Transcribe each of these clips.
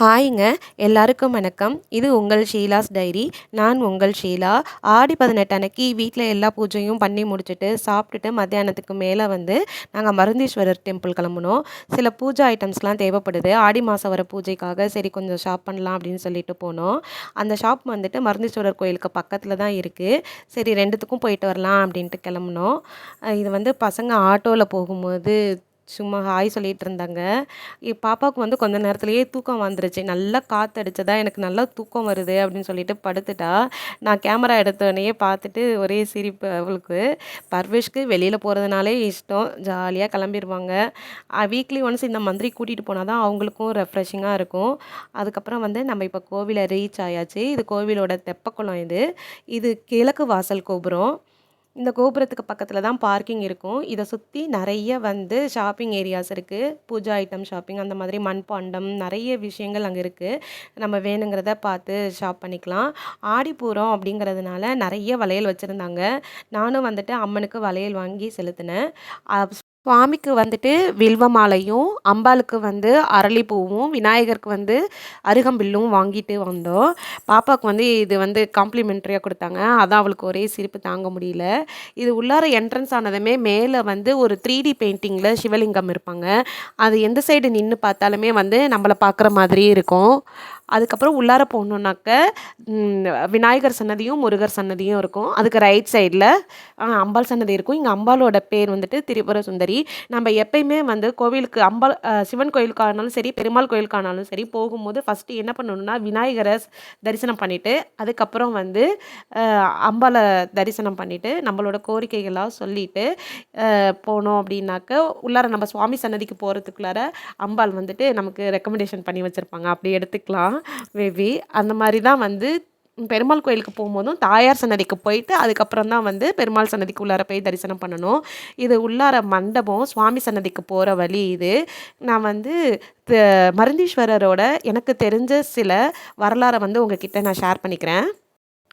ஹாய்ங்க எல்லாருக்கும் வணக்கம். இது உங்கள் ஷீலாஸ் டைரி. நான் உங்கள் ஷீலா. ஆடி பதினெட்டு அன்னைக்கு வீட்டில் எல்லா பூஜையும் பண்ணி முடிச்சுட்டு சாப்பிட்டுட்டு மத்தியானத்துக்கு மேலே வந்து நாங்கள் மருந்தீஸ்வரர் டெம்பிள் கிளம்புனோம். சில பூஜை ஐட்டம்ஸ்லாம் தேவைப்படுது. ஆடி மாதம் வர பூஜைக்காக சரி கொஞ்சம் ஷாப் பண்ணலாம் அப்படின்னு சொல்லிட்டு போனோம். அந்த ஷாப் வந்துட்டு மருந்தீஸ்வரர் கோயிலுக்கு பக்கத்தில் தான் இருக்குது சரி ரெண்டுத்துக்கும் போயிட்டு வரலாம் அப்படின்ட்டு கிளம்புனோம். இது வந்து பசங்க ஆட்டோவில் போகும்போது சும்மா ஹாய் சொல்லிட்டு இருந்தாங்க பாப்பாவுக்கு வந்து கொஞ்ச நேரத்துலேயே தூக்கம் வந்துருச்சு. நல்லா காத்தடிச்சதா எனக்கு நல்லா தூக்கம் வருது அப்படின்னு சொல்லிட்டு படுத்துட்டா. நான் கேமரா எடுத்தோடனே பார்த்துட்டு ஒரே சிரிப்பு அவளுக்கு. பர்வேஷ்க்கு வெளியில் போகிறதுனாலே இஷ்டம். ஜாலியாக கிளம்பிடுவாங்க வீக்லி ஒன்ஸ் இந்த மாதிரி கூட்டிகிட்டு போனால் தான் அவங்களுக்கும் ரெஃப்ரெஷிங்காக இருக்கும். அதுக்கப்புறம் வந்து நம்ம இப்போ கோவிலை ரீச் ஆயாச்சு. இது கோவிலோட தெப்பக்குளம் இது. இது கிழக்கு வாசல் கோபுரம். இந்த கோபுரத்துக்கு பக்கத்தில் தான் பார்க்கிங் இருக்கும். இதை சுற்றி நிறைய வந்து ஷாப்பிங் ஏரியாஸ் இருக்குது பூஜா ஐட்டம் ஷாப்பிங் அந்த மாதிரி மண்பாண்டம் நிறைய விஷயங்கள் அங்கே இருக்குது நம்ம வேணுங்கிறத பார்த்து ஷாப் பண்ணிக்கலாம். ஆடிப்பூரம் அப்படிங்கிறதுனால நிறைய வளையல் வச்சுருந்தாங்க. நானும் வந்துட்டு அம்மனுக்கு வளையல் வாங்கி செலுத்தினேன். சுவாமிக்கு வந்துட்டு வில்வ மாலையும் அம்பாளுக்கு வந்து அரளிப்பூவும் விநாயகருக்கு வந்து அருகம்பில்லும் வாங்கிட்டு வந்தோம். பாப்பாவுக்கு வந்து இது வந்து காம்ப்ளிமெண்ட்ரியாக கொடுத்தாங்க. அதான் அவளுக்கு ஒரே சிரிப்பு தாங்க முடியல. இது உள்ளார என்ட்ரன்ஸ் ஆனதுமே மேலே வந்து ஒரு த்ரீ டி பெயிண்டிங்கில் சிவலிங்கம் இருப்பாங்க. அது எந்த சைடு நின்று பார்த்தாலுமே வந்து நம்மளை பார்க்குற மாதிரி இருக்கும். அதுக்கப்புறம் உள்ளார போகணுன்னாக்க விநாயகர் சன்னதியும் முருகர் சன்னதியும் இருக்கும். அதுக்கு ரைட் சைடில் அம்பாள் சன்னதி இருக்கும். இங்கே அம்பாளோட பேர் வந்துட்டு திரிபுர சுந்தரி நம்ம எப்பயுமே வந்து கோவிலுக்கு அம்பாள் சிவன் கோயிலுக்கானாலும் சரி பெருமாள் கோயிலுக்கானாலும் சரி போகும்போது ஃபஸ்ட்டு என்ன பண்ணணும்னா விநாயகரை தரிசனம் பண்ணிவிட்டு அதுக்கப்புறம் வந்து அம்பாளை தரிசனம் பண்ணிவிட்டு நம்மளோட கோரிக்கைகளாக சொல்லிட்டு போனோம் அப்படின்னாக்க உள்ளார நம்ம சுவாமி சன்னதிக்கு போகிறதுக்குள்ளார அம்பாள் வந்துட்டு நமக்கு ரெக்கமெண்டேஷன் பண்ணி வச்சுருப்பாங்க. அப்படி எடுத்துக்கலாம். மேபி. அந்த மாதிரி தான் வந்து பெருமாள் கோயிலுக்கு போகும்போதும் தாயார் சன்னதிக்கு போயிட்டு அதுக்கப்புறம் தான் வந்து பெருமாள் சன்னதிக்கு உள்ளார போய் தரிசனம் பண்ணணும். இது உள்ளார மண்டபம் சுவாமி சன்னதிக்கு போகிற வழி இது. நான் வந்து த- மருந்தீஸ்வரரோட எனக்கு தெரிஞ்ச சில வரலாறை வந்து உங்ககிட்ட நான் ஷேர் பண்ணிக்கிறேன்.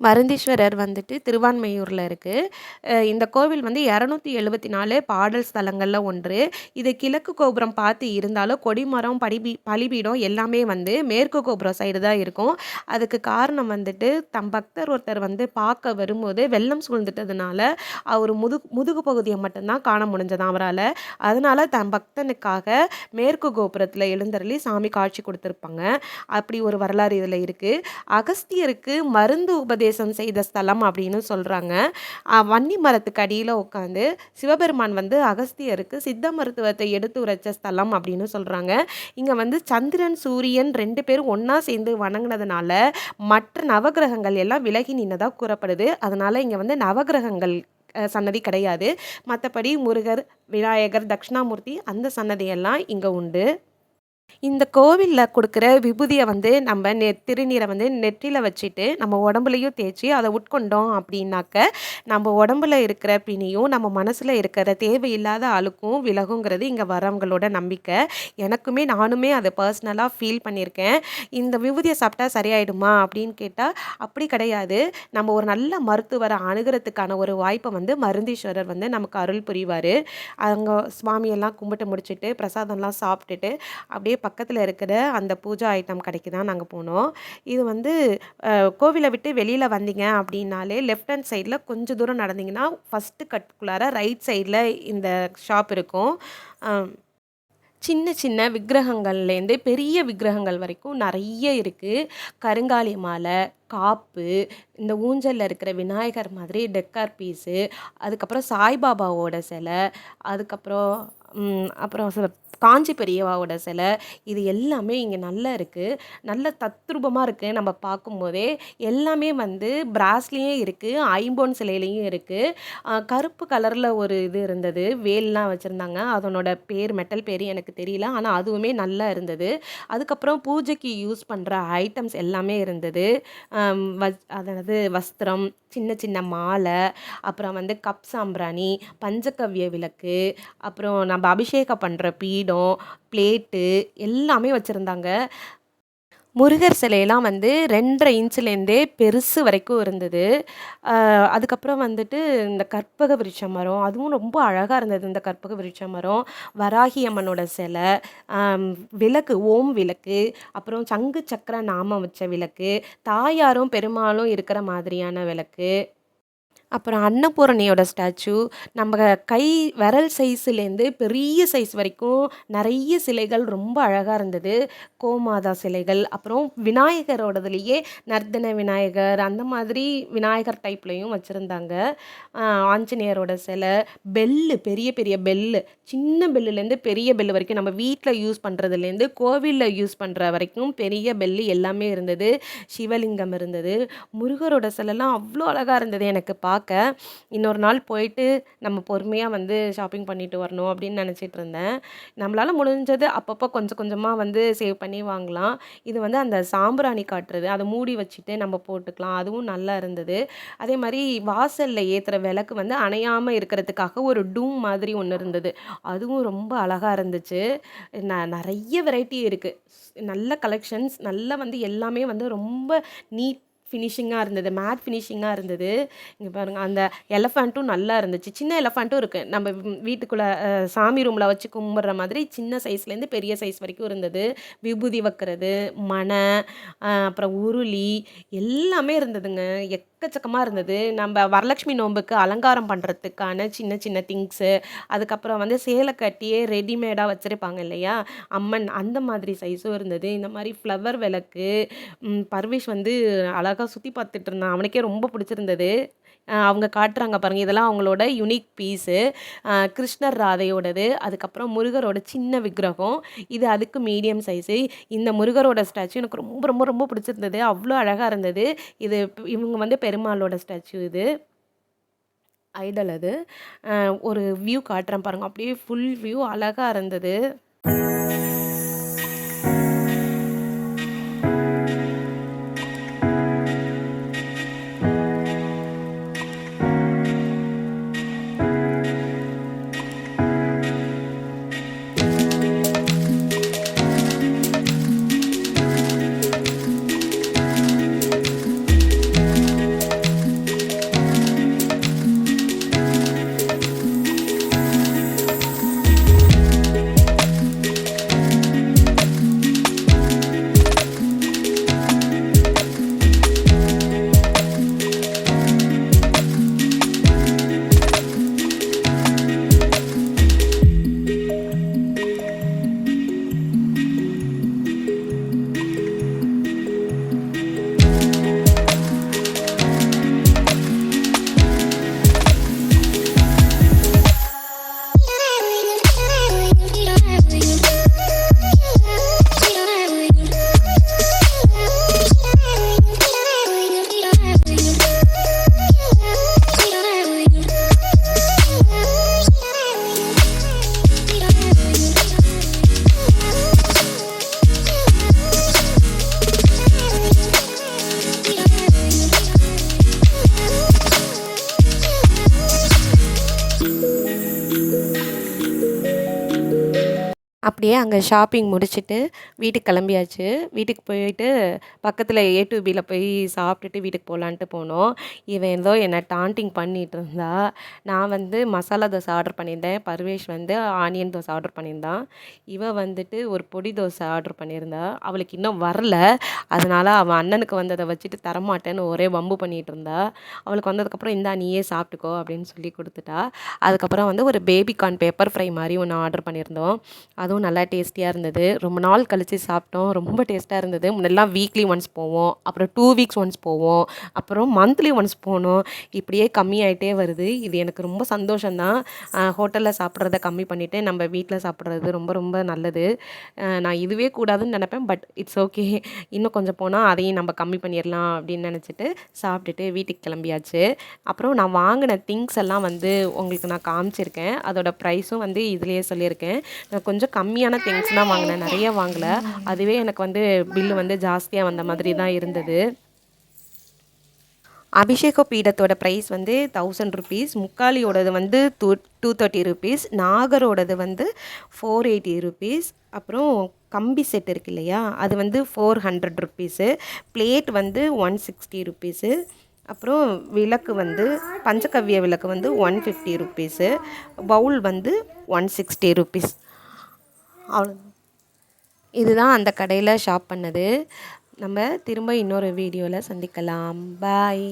மருந்தீஸ்வரர் வந்துட்டு திருவான்மையூரில் இருக்குது இந்த கோவில் வந்து இரநூத்தி எழுபத்தி நாலு பாடல் ஸ்தலங்களில் ஒன்று. இது கிழக்கு கோபுரம் பார்த்து இருந்தாலும் கொடிமரம் படிபி பலிபீடம் எல்லாமே வந்து மேற்கு கோபுரம் சைடு தான் இருக்கும். அதுக்கு காரணம் வந்துட்டு தம் பக்தர் ஒருத்தர் வந்து பார்க்க வரும்போது வெள்ளம் சூழ்ந்துட்டதுனால அவர் முதுகு முதுகு பகுதியை மட்டும்தான் காண முடிஞ்சதான் அவரால். அதனால தன் பக்தனுக்காக மேற்கு கோபுரத்தில் எழுந்தருளி சாமி காட்சி கொடுத்துருப்பாங்க. அப்படி ஒரு வரலாறு இதில் இருக்குது அகஸ்தியருக்கு மருந்து உபதேசம் செய்த ஸ்தலம் அப்படின்னு சொல்கிறாங்க வன்னி மரத்துக்கு அடியில் உட்காந்து சிவபெருமான் வந்து அகஸ்தியருக்கு சித்த மருத்துவத்தை எடுத்து உரைச்ச ஸ்தலம் அப்படின்னு சொல்கிறாங்க இங்கே வந்து சந்திரன் சூரியன் ரெண்டு பேரும் ஒன்றா சேர்ந்து வணங்கினதுனால மற்ற நவகிரகங்கள் எல்லாம் விலகி நின்னதாக கூறப்படுது. அதனால் இங்கே வந்து நவகிரகங்கள் சன்னதி கிடையாது. மற்றபடி முருகர் விநாயகர் தட்சிணாமூர்த்தி அந்த சன்னதியெல்லாம் இங்கே உண்டு. இந்த கோவிலில் கொடுக்குற விபூதியை வந்து நம்ம நெ திருநீரை வந்து நெற்றியில் வச்சுட்டு நம்ம உடம்புலையும் தேய்ச்சி அதை உட்கொண்டோம் அப்படின்னாக்க நம்ம உடம்புல இருக்கிற பிணியும் நம்ம மனசில் இருக்கிற தேவையில்லாத அழுக்கும் விலகுங்கிறது இங்கே வரவங்களோட நம்பிக்கை. எனக்குமே நானுமே அதை பர்சனலாக ஃபீல் பண்ணியிருக்கேன். இந்த விபூதியை சாப்பிட்டா சரியாயிடுமா அப்படின்னு கேட்டால் அப்படி கிடையாது. நம்ம ஒரு நல்ல மருத்துவரை அணுகிறதுக்கான ஒரு வாய்ப்பை வந்து மருந்தீஸ்வரர் வந்து நமக்கு அருள் புரிவார். அங்கே சுவாமியெல்லாம் கும்பிட்டு முடிச்சுட்டு பிரசாதம்லாம் சாப்பிட்டுட்டு அப்படியே பக்கத்தில் இருக்கிற அந்த பூஜா ஐட்டம் கடைக்கு தான் நாங்கள் போனோம். இது வந்து கோவிலை விட்டு வெளியில் வந்தீங்க அப்படின்னாலே லெஃப்ட் ஹேண்ட் சைடில் கொஞ்சம் தூரம் நடந்தீங்கன்னா ஃபஸ்ட்டு கட்டுக்குள்ளார ரைட் சைடில் இந்த ஷாப் இருக்கும். சின்ன சின்ன விக்கிரகங்கள்லேருந்து பெரிய விக்கிரகங்கள் வரைக்கும் நிறைய இருக்குது கருங்காலி மாலை காப்பு இந்த ஊஞ்சலில் இருக்கிற விநாயகர் மாதிரி டெக்கார் பீஸு அதுக்கப்புறம் சாய்பாபாவோட சிலை அதுக்கப்புறம் அப்புறம் சில- காஞ்சி பெரியவாவோட சிலை இது எல்லாமே இங்கே நல்லா இருக்குது நல்ல தத்ரூபமாக இருக்குது நம்ம பார்க்கும்போதே. எல்லாமே வந்து பிராஸ்லேயும் இருக்குது ஐம்பொன் சிலையிலையும் இருக்குது கருப்பு கலரில் ஒரு இது இருந்தது வேல்லாம் வச்சுருந்தாங்க. அதனோட பேர் மெட்டல் பேர் எனக்கு தெரியல ஆனால் அதுவுமே நல்லா இருந்தது. அதுக்கப்புறம் பூஜைக்கு யூஸ் பண்ணுற ஐட்டம்ஸ் எல்லாமே இருந்தது. அதாவது வஸ்திரம் சின்ன சின்ன மாலை அப்புறம் வந்து கப் சாம்பிராணி பஞ்சகவ்ய விளக்கு அப்புறம் நம்ம அபிஷேகம் பண்ணுற பீடம் பிளேட்டு எல்லாமே வச்சுருந்தாங்க முருகர் சிலையெல்லாம் வந்து 2 1/2 இன்ச்லேருந்தே பெருசு வரைக்கும் இருந்தது. அதுக்கப்புறம் வந்துட்டு இந்த கற்பக விருட்ச மரம், அதுவும் ரொம்ப அழகாக இருந்தது இந்த கற்பக விருட்ச மரம். வராகி அம்மனோட சிலை, விளக்கு, ஓம் விளக்கு, அப்புறம் சங்கு சக்கர நாமம் வச்ச விளக்கு, தாயாரும், பெருமாளும் இருக்கிற மாதிரியான விளக்கு. அப்புறம் அன்னபூரணியோட ஸ்டாச்சு, நம்ம கை விரல் சைஸ்லேருந்து பெரிய சைஸ் வரைக்கும் நிறைய சிலைகள் ரொம்ப அழகாக இருந்தது. கோமாதா சிலைகள், அப்புறம் விநாயகரோடதுலேயே நர்தன விநாயகர், அந்த மாதிரி விநாயகர் டைப்லையும் வச்சுருந்தாங்க ஆஞ்சநேயரோட சிலை, பெல்லு பெரிய பெரிய பெல்லு, சின்ன பெல்லுலேருந்து பெரிய பெல்லு வரைக்கும் நம்ம வீட்டில் யூஸ் பண்ணுறதுலேருந்து கோவிலில் யூஸ் பண்ணுற வரைக்கும் பெரிய பெல்லு எல்லாமே இருந்தது. சிவலிங்கம் இருந்தது. முருகரோட சிலைலாம் அவ்வளோ அழகாக இருந்தது எனக்கு பார்க்க. பார்க்க இன்னொரு நாள் போயிட்டு நம்ம பொறுமையாக வந்து ஷாப்பிங் பண்ணிட்டு வரணும் அப்படின்னு நினச்சிட்டு இருந்தேன். நம்மளால் முடிஞ்சது அப்பப்போ கொஞ்சம் கொஞ்சமாக வந்து சேவ் பண்ணி வாங்கலாம். இது வந்து அந்த சாம்பிராணி காட்டுறது, அதை மூடி வச்சுட்டு நம்ம போட்டுக்கலாம். அதுவும் நல்லா இருந்தது. அதே மாதிரி வாசலில் ஏற்றுற விளக்கு வந்து அணையாமல் இருக்கிறதுக்காக ஒரு டூம் மாதிரி ஒன்று இருந்தது. அதுவும் ரொம்ப அழகாக இருந்துச்சு. ந நிறைய வெரைட்டி இருக்குது நல்ல கலெக்ஷன்ஸ், நல்லா வந்து எல்லாமே வந்து ரொம்ப நீட் ஃபினிஷிங்காக இருந்தது. மேட் ஃபினிஷிங்காக இருந்தது. இங்கே பாருங்கள் அந்த எலஃபேண்ட்டும் நல்லா இருந்துச்சு. சின்ன எலஃபண்ட்டும் இருக்குது நம்ம வீட்டுக்குள்ளே சாமி ரூமில் வச்சு கும்பிட்ற மாதிரி சின்ன சைஸ்லேருந்து பெரிய சைஸ் வரைக்கும் இருந்தது. விபூதி வைக்கிறது, மண, அப்புறம் உருளி எல்லாமே இருந்ததுங்க. எக்கச்சக்கமாக இருந்தது. நம்ம வரலட்சுமி நோம்புக்கு அலங்காரம் பண்ணுறதுக்கான சின்ன சின்ன திங்ஸு, அதுக்கப்புறம் வந்து சேலை கட்டியே ரெடிமேடாக வச்சுருப்பாங்க இல்லையா? அம்மன் அந்த மாதிரி சைஸும் இருந்தது. இந்த மாதிரி ஃப்ளவர் விளக்கு, பர்விஷ் வந்து அழகாக அழகாக சுற்றி பார்த்துட்டு இருந்தான். அவனுக்கே ரொம்ப பிடிச்சிருந்தது. அவங்க காட்டுறாங்க பாருங்கள் இதெல்லாம் அவங்களோட யுனிக் பீஸு. கிருஷ்ணர், ராதையோடது, அதுக்கப்புறம் முருகரோட சின்ன விக்கிரகம். இது அதுக்கு மீடியம் சைஸு. இந்த முருகரோட ஸ்டாச்சு எனக்கு ரொம்ப ரொம்ப ரொம்ப பிடிச்சிருந்தது. அவ்வளோ அழகாக இருந்தது. இது இவங்க வந்து பெருமாளோட ஸ்டாச்சு இது. ஐடல் அது. ஒரு வியூ காட்டுறேன் பாருங்க. அப்படியே ஃபுல் வியூ அழகாக இருந்தது. அப்படியே அங்கே ஷாப்பிங் முடிச்சுட்டு வீட்டுக்கு கிளம்பியாச்சு. வீட்டுக்கு போயிட்டு பக்கத்தில் ஏ டு பியில் போய் சாப்பிட்டுட்டு வீட்டுக்கு போகலான்ட்டு போனோம். இவன் ஏதோ என்னை டாண்டிங் பண்ணிட்டு இருந்தா. நான் வந்து மசாலா தோசை ஆர்டர் பண்ணியிருந்தேன். பர்வேஷ் வந்து ஆனியன் தோசை ஆர்டர் பண்ணியிருந்தான். இவன் வந்துட்டு ஒரு பொடி தோசை ஆர்டர் பண்ணியிருந்தா. அவளுக்கு இன்னும் வரல. அதனால அவன் அண்ணனுக்கு வந்ததை வச்சுட்டு தரமாட்டேன்னு ஒரே வம்பு பண்ணிட்டு இருந்தா. அவளுக்கு வந்ததுக்கப்புறம் இந்தா நீயே சாப்பிட்டுக்கோ அப்படின்னு சொல்லி கொடுத்துட்டா அதுக்கப்புறம் வந்து ஒரு பேபிகார்ன் பேப்பர் ஃப்ரை மாதிரி ஒன்று ஆர்டர் பண்ணியிருந்தோம். அதுவும் நல்லா நல்லா டேஸ்டியாக இருந்தது. ரொம்ப நாள் கழிச்சு சாப்பிட்டோம். ரொம்ப டேஸ்ட்டாக இருந்தது. முன்னெல்லாம் வீக்லி ஒன்ஸ் போவோம். அப்புறம் டூ வீக்ஸ் ஒன்ஸ் போவோம். அப்புறம் மந்த்லி ஒன்ஸ் போனோம். இப்படியே கம்மியாயிட்டே வருது. இது எனக்கு ரொம்ப சந்தோஷம் தான். சாப்பிட்றத கம்மி பண்ணிவிட்டு நம்ம வீட்டில் சாப்பிட்றது ரொம்ப ரொம்ப நல்லது. நான் இதுவே கூடாதுன்னு நினப்பேன் பட் இட்ஸ் ஓகே. இன்னும் கொஞ்சம் போனால் அதையும் நம்ம கம்மி பண்ணிடலாம் அப்படின்னு நினச்சிட்டு சாப்பிட்டுட்டு வீட்டுக்கு கிளம்பியாச்சு. அப்புறம் நான் வாங்கின திங்ஸ் எல்லாம் வந்து உங்களுக்கு நான் காமிச்சிருக்கேன். அதோட ப்ரைஸும் வந்து இதுலேயே சொல்லியிருக்கேன். நான் கொஞ்சம் கம்மியான திங்ஸ் தான் வாங்கினேன். நிறைய வாங்கலை. அதுவே எனக்கு வந்து பில்லு வந்து ஜாஸ்தியாக வந்த மாதிரி தான் இருந்தது. அபிஷேக பீடத்தோட ப்ரைஸ் வந்து தௌசண்ட் ருபீஸ் முக்காலியோடது வந்து டூ டூ தேர்ட்டி ருபீஸ் நாகரோடது வந்து ஃபோர் எயிட்டி ருபீஸ் அப்புறம் கம்பி செட் இருக்கு இல்லையா? அது வந்து ஃபோர் ஹண்ட்ரட் ருபீஸு பிளேட் வந்து ஒன் சிக்ஸ்டி ருபீஸு அப்புறம் விளக்கு வந்து பஞ்சகவ்ய விளக்கு வந்து ஒன் ஃபிஃப்டி ருபீஸு பவுல் வந்து ஒன் சிக்ஸ்டி ருபீஸ் அவ்வளோ இதுதான் அந்த கடையில் ஷாப் பண்ணது. நம்ம திரும்ப இன்னொரு வீடியோவில் சந்திக்கலாம். பாய்